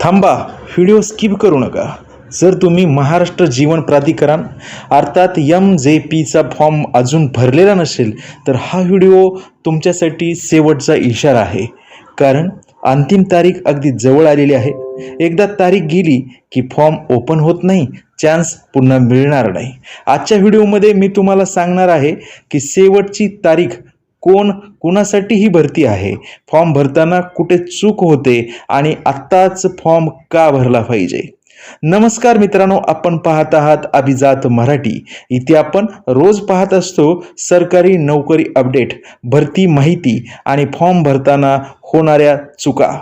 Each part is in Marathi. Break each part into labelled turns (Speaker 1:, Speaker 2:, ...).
Speaker 1: थांबा व्हिडिओ स्किप करू नका. जर तुम्ही महाराष्ट्र जीवन प्राधिकरण अर्थात एम जे पीचा फॉर्म अजून भरलेला नसेल तर हा व्हिडिओ तुमच्यासाठी शेवटचा इशारा आहे. कारण अंतिम तारीख अगदी जवळ आलेली आहे. एकदा तारीख गेली की फॉर्म ओपन होत नाही चान्स पुन्हा मिळणार नाही. आजच्या व्हिडिओमध्ये मी तुम्हाला सांगणार आहे की शेवटची तारीख कोण कुणासाठी ही भरती आहे. फॉर्म भरताना कुठे चूक होते आणि आत्ताच फॉर्म का भरला पाहिजे? नमस्कार मित्रांनो आपण पाहत आहात अभिजात मराठी. इथे आपण रोज पाहत असतो सरकारी नोकरी अपडेट भरती माहिती आणि फॉर्म भरताना होणाऱ्या चुका.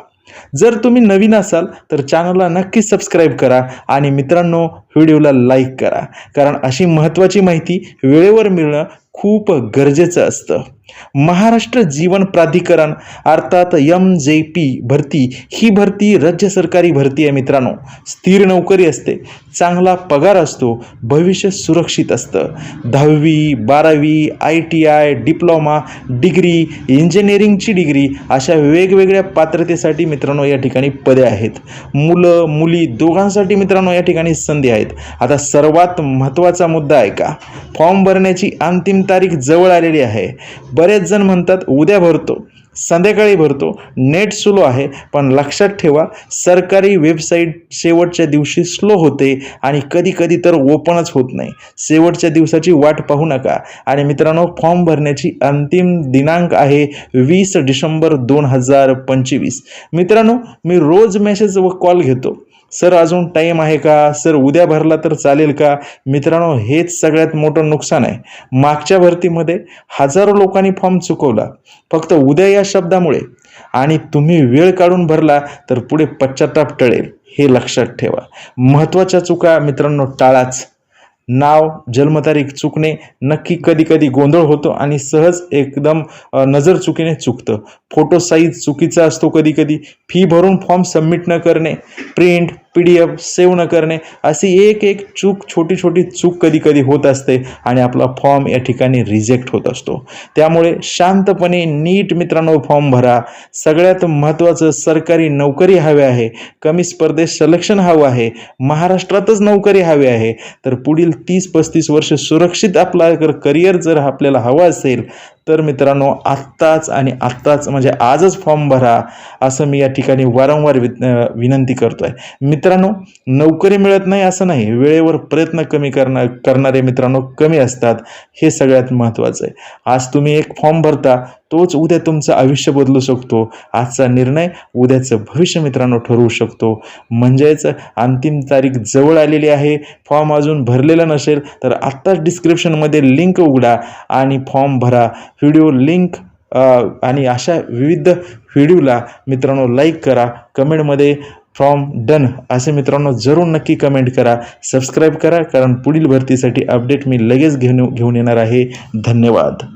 Speaker 1: जर तुम्ही नवीन असाल तर चॅनलला नक्की सबस्क्राईब करा आणि मित्रांनो व्हिडिओला लाईक करा. कारण अशी महत्त्वाची माहिती वेळेवर मिळणं खूप गरजेचं असतं. महाराष्ट्र जीवन प्राधिकरण अर्थात एम जे पी भरती ही भरती राज्य सरकारी भरती आहे मित्रांनो. स्थिर नोकरी असते चांगला पगार असतो भविष्य सुरक्षित असतं. दहावी बारावी I T I diploma degree इंजिनिअरिंगची degree अशा वेगवेगळ्या पात्रतेसाठी मित्रांनो या ठिकाणी पदे आहेत. मुलं मुली दोघांसाठी मित्रांनो या ठिकाणी संधी आहेत. आता सर्वात महत्त्वाचा मुद्दा आहे का? फॉर्म भरण्याची अंतिम तारीख जवळ आलेली आहे. बरेच जण म्हणतात उद्या भरतो संध्याकाळी भरतो नेट स्लो आहे पण लक्षात ठेवा सरकारी वेबसाईट शेवटच्या दिवशी स्लो होते आणि कधी कधी तर ओपनच होत नाही. शेवटच्या दिवसाची वाट पाहू नका. आणि मित्रांनो फॉर्म भरण्याची अंतिम दिनांक आहे वीस डिसेंबर दोन हजार पंचवीस. मित्रांनो मी रोज मेसेज व कॉल घेतो. सर अजून टाईम आहे का? सर उद्या भरला तर चालेल का? मित्रांनो हेच सगळ्यात मोठं नुकसान आहे. मागच्या भरतीमध्ये हजारो लोकांनी फॉर्म चुकवला. फक्त उद्या या शब्दामुळे. आणि तुम्ही वेळ काढून भरला तर पुढे पश्चाताप टळेल. हे लक्षात ठेवा. महत्त्वाच्या चुका मित्रांनो टाळाच. नाव जन्मतारीख चुकणे नक्की कधी कधी गोंधळ होतो आणि सहज एकदम नजर चुकीने चुकतं. फोटो साईज चुकीचा असतो कधी कधी. फी भरून फॉर्म सबमिट न करणे. Print P D F save न करणे अशी एक एक चूक छोटी छोटी चूक कधी कधी होत असते आणि आपला फॉर्म या ठिकाणी रिजेक्ट होत असतो. त्यामुळे शांतपणे नीट मित्रांनो फॉर्म भरा. सगळ्यात महत्त्वाचं सरकारी नोकरी हवी आहे. कमी स्पर्धेत सलेक्शन हवं आहे. महाराष्ट्रातच नोकरी हवी आहे. तर पुढील तीस पस्तीस वर्ष सुरक्षित आपला करिअर जर आपल्याला हवं असेल तर मित्रांनो आत्ताच आणि आत्ताच म्हणजे आजच फॉर्म भरा असं मी या ठिकाणी वारंवार वि विनंती करतो आहे मित्रांनो नोकरी मिळत नाही असं नाही वेळेवर प्रयत्न कमी करणार करणारे मित्रांनो कमी असतात हे सगळ्यात महत्त्वाचं आहे. आज तुम्ही एक फॉर्म भरता तोच उद्या तुमचं आयुष्य बदलू शकतो. आजचा निर्णय उद्याचं भविष्य मित्रांनो ठरवू शकतो. म्हणजेच अंतिम तारीख जवळ आलेली आहे. फॉर्म अजून भरलेला नसेल तर आत्ताच डिस्क्रिप्शनमध्ये लिंक उघडा आणि फॉर्म भरा. व्हिडिओ लिंक आणि अशा विविध व्हिडिओला मित्रांनो लाईक करा. कमेंटमध्ये फॉर्म डन असे मित्रांनो जरूर नक्की कमेंट करा. सबस्क्राईब करा कारण पुढील भरतीसाठी अपडेट मी लगेच घेऊन घेऊन येणार आहे. धन्यवाद.